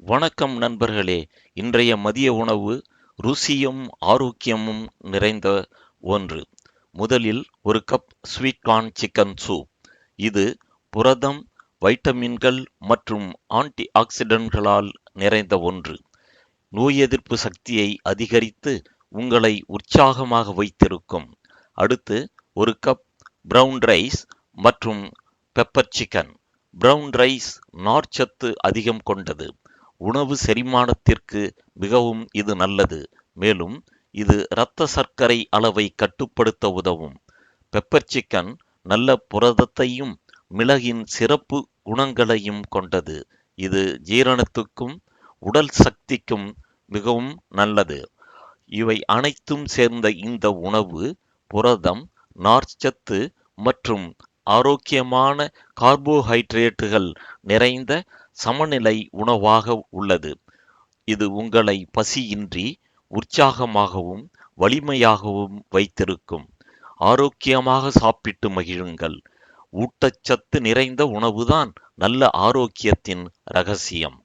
வணக்கம் நண்பர்களே. இன்றைய மதிய உணவு ருசியும் ஆரோக்கியமும் நிறைந்த ஒன்று. முதலில் ஒரு cup sweet corn chicken soup இது புரதம் வைட்டமின்கள் மற்றும் ஆன்டி ஆக்சிடென்ட்களால் நிறைந்த ஒன்று. நோய் எதிர்ப்பு சக்தியை அதிகரித்து உங்களை உற்சாகமாக வைத்திருக்கும். அடுத்து ஒரு கப் பிரவுன் ரைஸ் மற்றும் பெப்பர் சிக்கன் பிரவுன் ரைஸ் நார்ச்சத்து அதிகம் கொண்டது. உணவு செரிமானத்திற்கு மிகவும் இது நல்லது. மேலும் இது இரத்த சர்க்கரை அளவை கட்டுப்படுத்த உதவும். பெப்பர் சிக்கன் நல்ல புரதத்தையும் மிளகின் சிறப்பு குணங்களையும் கொண்டது. இது ஜீரணத்துக்கும் உடல் சக்திக்கும் மிகவும் நல்லது. இவை அனைத்தும் சேர்ந்த இந்த உணவு புரதம் நார்ச்சத்து மற்றும் ஆரோக்கியமான கார்போஹைட்ரேட்டுகள் நிறைந்த சமநிலை உணவாக உள்ளது. இது உங்களை பசியின்றி உற்சாகமாகவும் வலிமையாகவும் வைத்திருக்கும். ஆரோக்கியமாக சாப்பிட்டு மகிழுங்கள். ஊட்டச்சத்து நிறைந்த உணவுதான் நல்ல ஆரோக்கியத்தின் ரகசியம்.